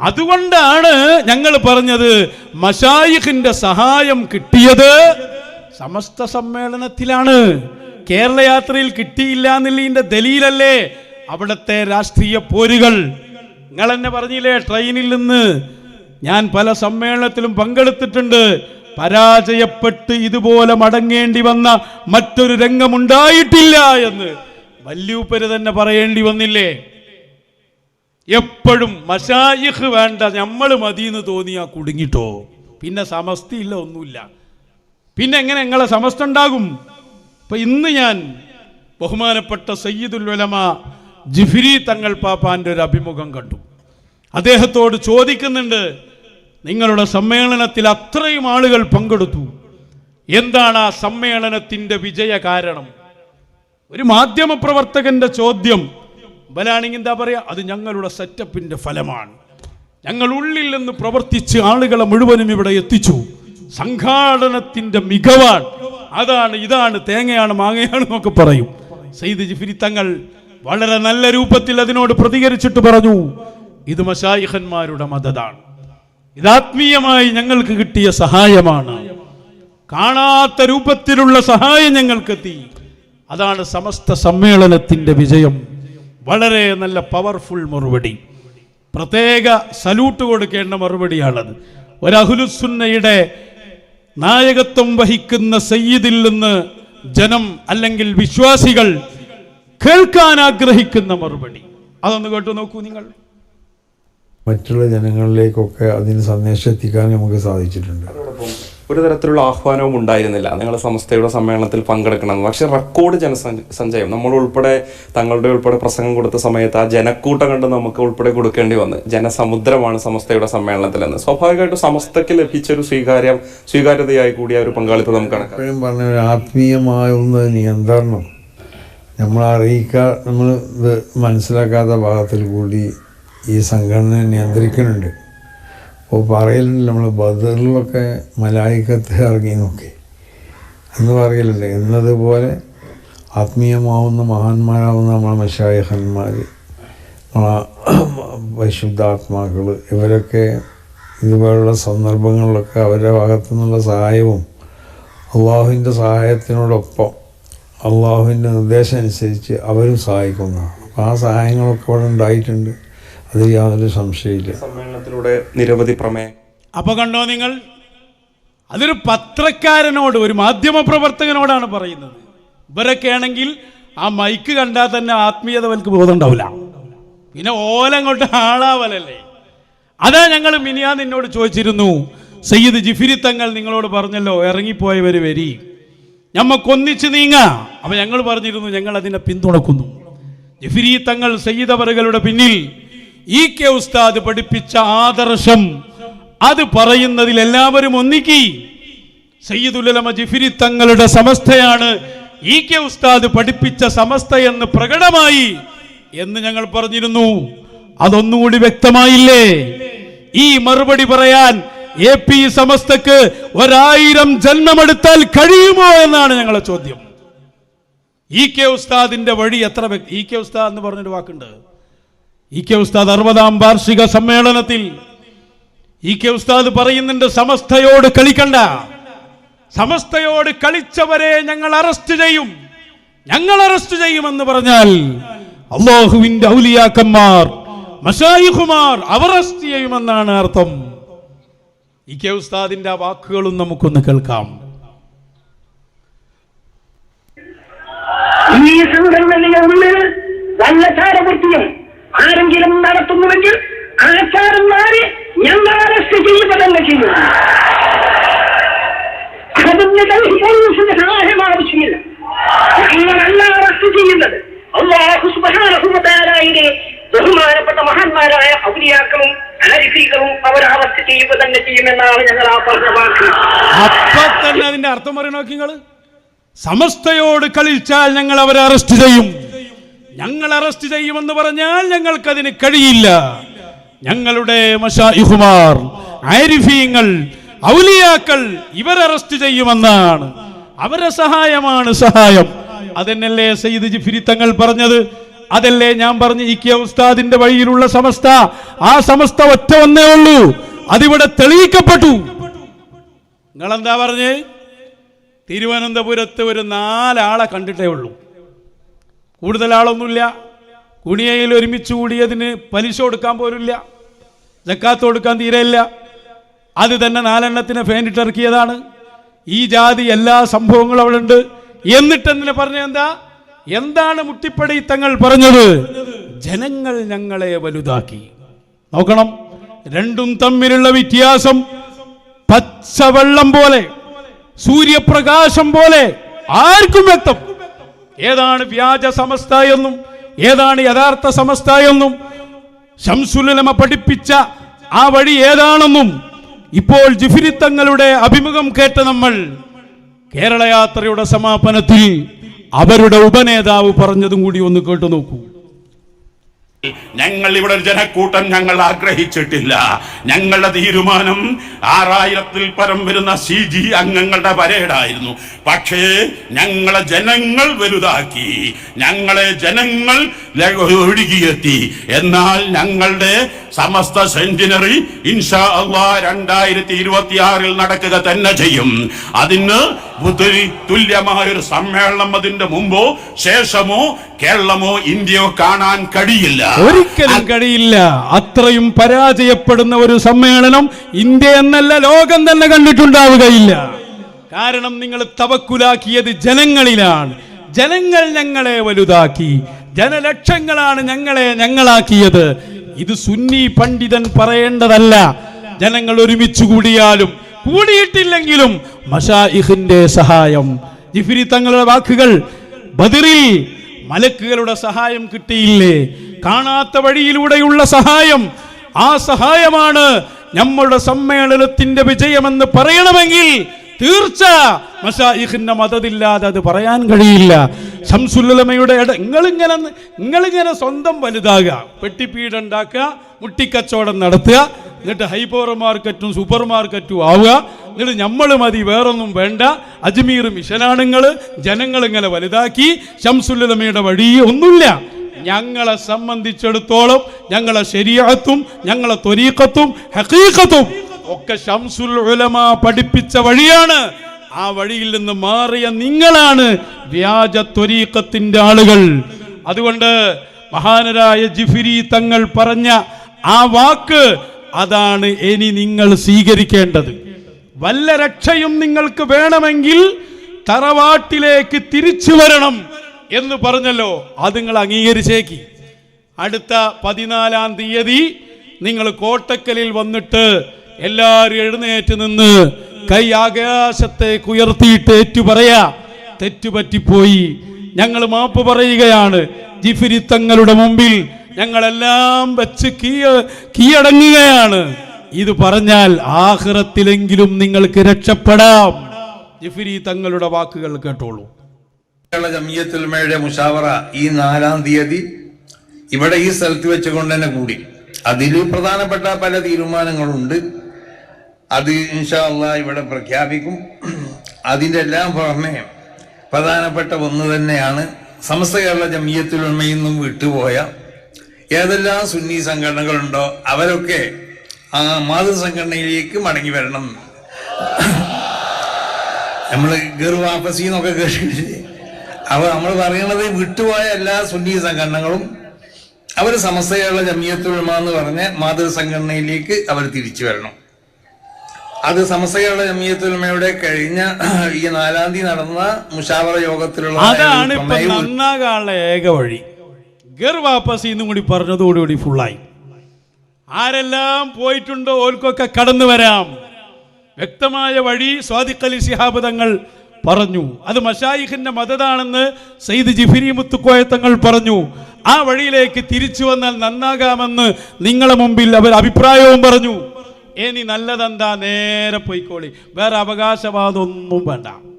അതുകൊണ്ടാണ് ഞങ്ങൾ പറഞ്ഞത് മഷായിഖിന്റെ സഹായം കിട്ടിയത് സമസ്ത സമ്മേളനത്തിലാണ്. കേരളയാത്രയിൽ കിട്ടിയില്ല എന്നുള്ളതിന്റെ ദലീലല്ലേ അവിടുത്തെ രാഷ്ട്രീയ പോരുകൾ. നിങ്ങൾ എന്നെ പറഞ്ഞില്ലേ ട്രെയിനിൽ നിന്ന്? ഞാൻ പല സമ്മേളനത്തിലും പങ്കെടുത്തിട്ടുണ്ട്. പരാജയപ്പെട്ട് ഇതുപോലെ മടങ്ങേണ്ടി വന്ന മറ്റൊരു രംഗമുണ്ടായിട്ടില്ല എന്ന്. വല്യൂപ്പര് തന്നെ പറയേണ്ടി വന്നില്ലേ? എപ്പോഴും മഷായിഹ് വേണ്ട നമ്മൾ മതി എന്ന് തോന്നിയാ കുടുങ്ങിട്ടോ. പിന്നെ സമസ്തിയില്ല ഒന്നുമില്ല. പിന്നെ എങ്ങനെ നിങ്ങളെ സമസ്ത ഉണ്ടാകും? ഇപ്പൊ ഇന്ന് ഞാൻ ബഹുമാനപ്പെട്ട സയ്യിദുൽ ഉലമ ജിഫിരി തങ്ങൾ പാപ്പാന്റെ ഒരു അഭിമുഖം കണ്ടു. അദ്ദേഹത്തോട് ചോദിക്കുന്നുണ്ട് നിങ്ങളുടെ സമ്മേളനത്തിൽ അത്രയും ആളുകൾ പങ്കെടുത്തു. എന്താണ് ആ സമ്മേളനത്തിന്റെ വിജയ കാരണം? ഒരു മാധ്യമ പ്രവർത്തകന്റെ ചോദ്യം ബലാണെങ്കിൽ എന്താ പറയുക അത് ഞങ്ങളുടെ സെറ്റപ്പിന്റെ ഫലമാണ്. ഞങ്ങൾ ഉള്ളിൽ നിന്ന് പ്രവർത്തിച്ച് ആളുകളെ മുഴുവനും ഇവിടെ എത്തിച്ചു. സംഘാടനത്തിന്റെ മികവാണ്. അതാണ് ഇതാണ് തേങ്ങയാണ് മാങ്ങയാണ് എന്നൊക്കെ പറയും. സെയ്ദ് ജിഫിരി തങ്ങൾ വളരെ നല്ല രൂപത്തിൽ അതിനോട് പ്രതികരിച്ചിട്ട് പറഞ്ഞു ഇത് മഷായിഖന്മാരുടെ മതതാണ്. ഇത് ആത്മീയമായി ഞങ്ങൾക്ക് കിട്ടിയ സഹായമാണ്. കാണാത്ത രൂപത്തിലുള്ള സഹായം ഞങ്ങൾക്കെത്തി. അതാണ് സമസ്ത സമ്മേളനത്തിന്റെ വിജയം. വളരെ നല്ല പവർഫുൾ മറുപടി. പ്രത്യേക സല്യൂട്ട് കൊടുക്കേണ്ട മറുപടിയാണത്. ഒരഹുലുസുന്നയുടെ നായകത്വം വഹിക്കുന്ന സയ്യിദിൽ നിന്ന് ജനം അല്ലെങ്കിൽ വിശ്വാസികൾ കേൾക്കാൻ ആഗ്രഹിക്കുന്ന മറുപടി. അതൊന്ന് കേട്ടു നോക്കൂ നിങ്ങൾ. മറ്റുള്ള ജനങ്ങളിലേക്കൊക്കെ അതിന് സന്ദേശം എത്തിക്കാൻ നമുക്ക് സാധിച്ചിട്ടുണ്ട്. ഒരു തരത്തിലുള്ള ആഹ്വാനവും ഉണ്ടായിരുന്നില്ല. നിങ്ങൾ സംസ്ഥയുടെ സമ്മേളനത്തിൽ പങ്കെടുക്കണമെന്ന്. പക്ഷെ റെക്കോർഡ് ജനസഞ്ചയം. നമ്മൾ ഉൾപ്പെടെ തങ്ങളുടെ ഉൾപ്പെടെ പ്രസംഗം കൊടുത്ത സമയത്ത് ആ ജനക്കൂട്ടം കണ്ട് നമുക്ക് ഉൾപ്പെടെ കൊടുക്കേണ്ടി വന്നു. ജനസമുദ്രമാണ് സമസ്തയുടെ സമ്മേളനത്തിലെന്ന്. സ്വാഭാവികമായിട്ടും സമസ്തയ്ക്ക് ലഭിച്ച ഒരു സ്വീകാര്യം സ്വീകാര്യതയായി കൂടിയ ഒരു പങ്കാളിത്തം നമുക്ക് എപ്പോഴും പറഞ്ഞ ഒരു ഒന്ന് നിയന്ത്രണം. നമ്മൾ അറിയിക്കാ നമ്മൾ ഇത് മനസ്സിലാക്കാത്ത ഭാഗത്തിൽ കൂടി ഈ സംഘടന നിയന്ത്രിക്കുന്നുണ്ട്. അപ്പോൾ പറയലുണ്ട് നമ്മൾ ബദറിലൊക്കെ മലായിക്കത്ത് ഇറങ്ങി നോക്കി. എന്ന് പറയലുണ്ട്. എന്നതുപോലെ ആത്മീയമാവുന്ന മഹാന്മാരാവുന്ന നമ്മളെ മഷായഹന്മാർ നമ്മളെ പരിശുദ്ധാത്മാക്കൾ ഇവരൊക്കെ ഇതുപോലുള്ള സന്ദർഭങ്ങളിലൊക്കെ അവരുടെ ഭാഗത്തു നിന്നുള്ള സഹായവും അള്ളാഹുവിന്റെ സഹായത്തിനോടൊപ്പം അള്ളാഹുവിന്റെ നിർദ്ദേശം അനുസരിച്ച് അവരും സഹായിക്കുന്നതാണ്. അപ്പോൾ ആ സഹായങ്ങളൊക്കെ അവിടെ ഉണ്ടായിട്ടുണ്ട്. അതിൽ യാതൊരു സംശയമില്ല സമ്മേളനത്തിലൂടെ നിരവധി പ്രമേയം അപ്പൊ കണ്ടോ നിങ്ങൾ? അതൊരു പത്രക്കാരനോട് ഒരു മാധ്യമ പ്രവർത്തകനോടാണ് പറയുന്നത്. ഇവരൊക്കെ ആണെങ്കിൽ ആ മൈക്ക് കണ്ടാൽ തന്നെ ആത്മീയത അവർക്ക് ബോധം ഉണ്ടാവില്ല. പിന്നെ ഓലങ്ങോട്ട് ആളാവലല്ലേ? അതാ ഞങ്ങൾ മിനിയാ നിന്നോട് ചോദിച്ചിരുന്നു. സയ്യിദ് ജിഫിരി തങ്ങൾ നിങ്ങളോട് പറഞ്ഞല്ലോ ഇറങ്ങിപ്പോയവർ വരി. ഞമ്മക്കൊന്നിച്ച് നീങ്ങാ. അപ്പൊ ഞങ്ങൾ പറഞ്ഞിരുന്നു ഞങ്ങൾ അതിനെ പിന്തുണക്കുന്നു. ജിഫിരി തങ്ങൾ സയ്യിദ് അവറുകളുടെ പിന്നിൽ ഇ കെ ഉസ്താദ് പഠിപ്പിച്ച ആദർശം അത് പറയുന്നതിൽ എല്ലാവരും ഒന്നിക്കി. സയ്യിദുലമ ജിഫിരി തങ്ങളുടെ സമസ്തയാണ് ഇ കെ ഉസ്താദ് പഠിപ്പിച്ച സമസ്ത എന്ന് പ്രകടമായി എന്ന് ഞങ്ങൾ പറഞ്ഞിരുന്നു. അതൊന്നുകൂടി വ്യക്തമായില്ലേ? ഈ മറുപടി പറയാൻ എ പി സമസ്തക്ക് ഒരായിരം ജന്മമെടുത്താൽ കഴിയുമോ എന്നാണ് ഞങ്ങളുടെ ചോദ്യം. ഇ കെ ഉസ്താദിന്റെ വഴി എത്ര ഇ കെ ഉസ്താദ് എന്ന് പറഞ്ഞൊരു വാക്കുണ്ട്. ഇ കെ ഉസ്താദ് അറുപതാം വാർഷിക സമ്മേളനത്തിൽ ഇ കെ ഉസ്താദ് പറയുന്നുണ്ട് സമസ്തയോട് കളിക്കണ്ട. സമസ്തയോട് കളിച്ചവരെ ഞങ്ങൾ അറസ്റ്റ് ചെയ്യും. ഞങ്ങൾ അറസ്റ്റ് ചെയ്യുമെന്ന് പറഞ്ഞാൽ അള്ളാഹുവിന്റെ ഔലിയാക്കന്മാർ മഷായിഖുമാർ അവർ അറസ്റ്റ് ചെയ്യുമെന്നാണ് അർത്ഥം. ഇ കെ ഉസ്താദിന്റെ വാക്കുകളും നമുക്കൊന്ന് കേൾക്കാം. ഈ സംഘടനകളിൽ നല്ല ചാരവൃത്തിയും ആചാരന്മാരെ ഞങ്ങൾ അറസ്റ്റ് ചെയ്യുക തന്നെ ചെയ്യും. അതിന് പോലീസിന്റെ സഹായം ആവശ്യമില്ല. ഞങ്ങളല്ല അറസ്റ്റ് ചെയ്യുന്നത്. അള്ളാഹു സുബാനഹുമതാരായുടെ ബഹുമാനപ്പെട്ട മഹാന്മാരായ ഔലിയാക്കളും അനരിഫീകളും അവർ അറസ്റ്റ് ചെയ്യുക തന്നെ ചെയ്യുമെന്നാണ് ഞങ്ങൾ ആ പറഞ്ഞ വാക്ക് അപ്പൊ തന്നെ അതിന്റെ അർത്ഥം പറയണോ നിങ്ങൾ? സമസ്തയോട് കളിച്ചാൽ ഞങ്ങൾ അവരെ അറസ്റ്റ് ചെയ്യും. ഞങ്ങൾ അറസ്റ്റ് ചെയ്യുമെന്ന് പറഞ്ഞാൽ ഞങ്ങൾക്കതിന് കഴിയില്ല. ഞങ്ങളുടെ മഷായിഹുമാർ ആരിഫീങ്ങൾ ഔലിയാക്കൾ ഇവർ അറസ്റ്റ് ചെയ്യുമെന്നാണ്. അവരെ സഹായമാണ് സഹായം. അതെന്നല്ലേ സയ്യിദ് ജിഫിരി തങ്ങൾ പറഞ്ഞത്? അതല്ലേ ഞാൻ പറഞ്ഞ ഇ ഉസ്താദിന്റെ വഴിയിലുള്ള സമസ്ത? ആ സമസ്ത ഒറ്റ ഒന്നേ ഉള്ളൂ. അതിവിടെ തെളിയിക്കപ്പെട്ടു. നിങ്ങളെന്താ പറഞ്ഞ്? തിരുവനന്തപുരത്ത് ഒരു നാലാളെ കണ്ടിട്ടേ ഉള്ളൂ. കൂടുതൽ ആളൊന്നുമില്ല കുണിയയിൽ ഒരുമിച്ച് കൂടിയതിന് പലിശ കൊടുക്കാൻ പോലുമില്ല. ജക്കാത്ത് കൊടുക്കാൻ തീരെയില്ല. അത് തന്നെ നാലെണ്ണത്തിന് ഫേനിട്ടിറക്കിയതാണ് ഈ ജാതി എല്ലാ സംഭവങ്ങളും അവിടെ ഉണ്ട്. എന്നിട്ട് എന്തിനെ പറഞ്ഞ എന്താ? എന്താണ് മുട്ടിപ്പടി തങ്ങൾ പറഞ്ഞത്? ജനങ്ങൾ ഞങ്ങളെ വലുതാക്കി. നോക്കണം. രണ്ടും തമ്മിലുള്ള വ്യത്യാസം. പച്ചവെള്ളം പോലെ സൂര്യപ്രകാശം പോലെ ആർക്കും വ്യക്തം. ഏതാണ് വ്യാജ സമസ്ത എന്നും ഏതാണ് യഥാർത്ഥ സമസ്ത എന്നും ശംസുലമ പഠിപ്പിച്ച ആ വഴി ഏതാണെന്നും ഇപ്പോൾ ജിഫിരി തങ്ങളുടെ അഭിമുഖം കേട്ട നമ്മൾ കേരളയാത്രയുടെ സമാപനത്തിൽ അവരുടെ ഉപനേതാവ് പറഞ്ഞതും കൂടി ഒന്ന് കേട്ടു നോക്കൂ. ഞങ്ങൾ ഇവിടെ ഒരു ജനക്കൂട്ടം ഞങ്ങൾ ആഗ്രഹിച്ചിട്ടില്ല. ഞങ്ങളുടെ തീരുമാനം ആറായിരത്തിൽ പരം വരുന്ന സി ജി അംഗങ്ങളുടെ പരേഡായിരുന്നു. പക്ഷേ ഞങ്ങളെ ജനങ്ങൾ വലുതാക്കി ഞങ്ങളെ ജനങ്ങൾ ഒഴുകിയെത്തി. എന്നാൽ ഞങ്ങളുടെ സമസ്ത സെന്റിനറി ഇൻഷാ അള്ളാ രണ്ടായിരത്തി ഇരുപത്തി ആറിൽ നടക്കുക തന്നെ ചെയ്യും. അതിന് ബുദ്ധി തുല്യമായ ഒരു സമ്മേളനം അതിന്റെ മുമ്പോ ശേഷമോ കേരളമോ ഇന്ത്യയോ കാണാൻ കഴിയില്ല. ഒരിക്കലും കഴിയില്ല. അത്രയും പരാജയപ്പെടുന്ന ഒരു സമ്മേളനം ഇന്ത്യ എന്നല്ല ലോകം തന്നെ കണ്ടിട്ടുണ്ടാവുകയില്ല. കാരണം നിങ്ങൾ തവക്കുലാക്കിയത് ജനങ്ങളിലാണ്. ജനങ്ങൾ ഞങ്ങളെ വലുതാക്കി. ജനലക്ഷങ്ങളാണ് ഞങ്ങളെ ഞങ്ങളാക്കിയത്. ഇത് സുന്നി പണ്ഡിതൻ പറയേണ്ടതല്ല. ജനങ്ങൾ ഒരുമിച്ച് കൂടിയാലും കൂടിയിട്ടില്ലെങ്കിലും മഷാഇഹിന്റെ സഹായം. ജിഫിരി തങ്ങളുടെ വാക്കുകൾ ബദറിൽ മലക്കുകളുടെ സഹായം കിട്ടിയില്ലേ? കാണാത്ത വഴിയിലൂടെയുള്ള സഹായം. ആ സഹായമാണ് നമ്മളുടെ സമ്മേളനത്തിന്റെ വിജയമെന്ന് പറയണമെങ്കിൽ തീർച്ച മഷായിഖിന്റെ മതത്തില്ലാതെ അത് പറയാൻ കഴിയില്ല. ശംസുല്ലമയുടെ ഇട നിങ്ങളിങ്ങനെ നിങ്ങളിങ്ങനെ സ്വന്തം വലുതാകുക. പെട്ടിപ്പീട് ഉണ്ടാക്കുക മുട്ടിക്കച്ചവടം നടത്തുക എന്നിട്ട് ഹൈപ്പർ മാർക്കറ്റും സൂപ്പർ മാർക്കറ്റും ആവുക. എന്നിട്ട് നമ്മൾ മതി വേറൊന്നും വേണ്ട. അജ്മീർ മിഷനാണ് നിങ്ങൾ ജനങ്ങൾ ഇങ്ങനെ വലുതാക്കി. ശംസുല്ലമയുടെ വഴി ഒന്നുമില്ല. ഞങ്ങളെ സംബന്ധിച്ചിടത്തോളം ഞങ്ങളെ ശരിയാത്തും ഞങ്ങളെ ത്വരീക്കത്തും ഹക്കീക്കത്തും ഒക്കെ ഷംസുൽ ഉലമ പഠിപ്പിച്ച വഴിയാണ്. ആ വഴിയിൽ നിന്ന് മാറിയ നിങ്ങളാണ് വ്യാജ ത്വരീക്കത്തിന്റെ ആളുകൾ. അതുകൊണ്ട് മഹാനരായ ജിഫിരി തങ്ങൾ പറഞ്ഞ ആ വാക്ക് അതാണ് ഇനി നിങ്ങൾ സ്വീകരിക്കേണ്ടത്. വല്ല രക്ഷയും നിങ്ങൾക്ക് വേണമെങ്കിൽ തറവാട്ടിലേക്ക് തിരിച്ചു വരണം എന്ന് പറഞ്ഞല്ലോ. അത് നിങ്ങൾ അംഗീകരിച്ചേക്ക്. അടുത്ത പതിനാലാം തീയതി നിങ്ങൾ കോട്ടക്കലിൽ വന്നിട്ട് എല്ലാവരും എഴുന്നേറ്റ് നിന്ന് കൈ ആകാശത്തേക്ക് ഉയർത്തിയിട്ട് ഏറ്റു പറയാ തെറ്റുപറ്റിപ്പോയി. ഞങ്ങൾ മാപ്പ് പറയുകയാണ് ജിഫിരി തങ്ങളുടെ മുമ്പിൽ ഞങ്ങളെല്ലാം വെച്ച് കീയ കീഴടങ്ങുകയാണ്. ഇത് പറഞ്ഞാൽ ആഹ്റത്തിലെങ്കിലും നിങ്ങൾക്ക് രക്ഷപ്പെടാം. ജിഫിരി തങ്ങളുടെ വാക്കുകൾ കേട്ടോളൂ. കേരള മുഷാവറ ഈ നാലാം തീയതി ഇവിടെ ഈ സ്ഥലത്ത് വെച്ചുകൊണ്ട് തന്നെ കൂടി. അതിൽ പ്രധാനപ്പെട്ട പല തീരുമാനങ്ങളുണ്ട്. അത് ഇൻഷാല്ല ഇവിടെ പ്രഖ്യാപിക്കും. അതിന്റെ എല്ലാം പുറമെ പ്രധാനപ്പെട്ട ഒന്ന് തന്നെയാണ്. സമസ്ത കേരള ജമിയത്തുൽമയിൽ നിന്നും വിട്ടുപോയ ഏതെല്ലാം സുന്നി സംഘടനകളുണ്ടോ അവരൊക്കെ ആ മാതൃ സംഘടനയിലേക്ക് മടങ്ങി വരണം. നമ്മൾ ഗർവാപ്പസി എന്നൊക്കെ കേട്ടിട്ടില്ലേ? അപ്പോൾ നമ്മൾ പറയുന്നത് വിട്ടുപോയ എല്ലാ സുന്നി സംഘടനകളും അവർ സമസ്തയുള്ള ജമിയത്തുൽമ എന്ന് പറഞ്ഞ മാതൃ സംഘടനയിലേക്ക് അവർ തിരിച്ചു വരണം. അത് സമസ്തയുള്ള ജമിയത്തുൽമയുടെ കഴിഞ്ഞ ഈ നാലാം തീയതി നടന്ന മുഷാവറ യോഗത്തിലുള്ള അതാണ് ഇപ്പൊ നന്നാകാനുള്ള ഏക വഴി. ഗർ വാപ്പസ് ഇന്നും കൂടി പറഞ്ഞതോടുകൂടി ഫുള്ളായി ആരെല്ലാം പോയിട്ടുണ്ടോ ഓൽക്കൊക്കെ കടന്നു വരാം. വ്യക്തമായ വഴി സ്വാദിഖ് അലി സിഹാബ് തങ്ങൾ പറഞ്ഞു. അത് മഷായിഖിന്റെ മതതാണെന്ന് സയ്യിദ് ജിഫിരി മുത്തുക്കോയ തങ്ങൾ പറഞ്ഞു. ആ വഴിയിലേക്ക് തിരിച്ചു വന്നാൽ നന്നാകാമെന്ന് നിങ്ങളെ മുമ്പിൽ അവർ അഭിപ്രായവും പറഞ്ഞു. ഇനി നല്ലതെന്താ? നേരെ പോയിക്കോളി. വേറെ അവകാശവാദമൊന്നും വേണ്ട.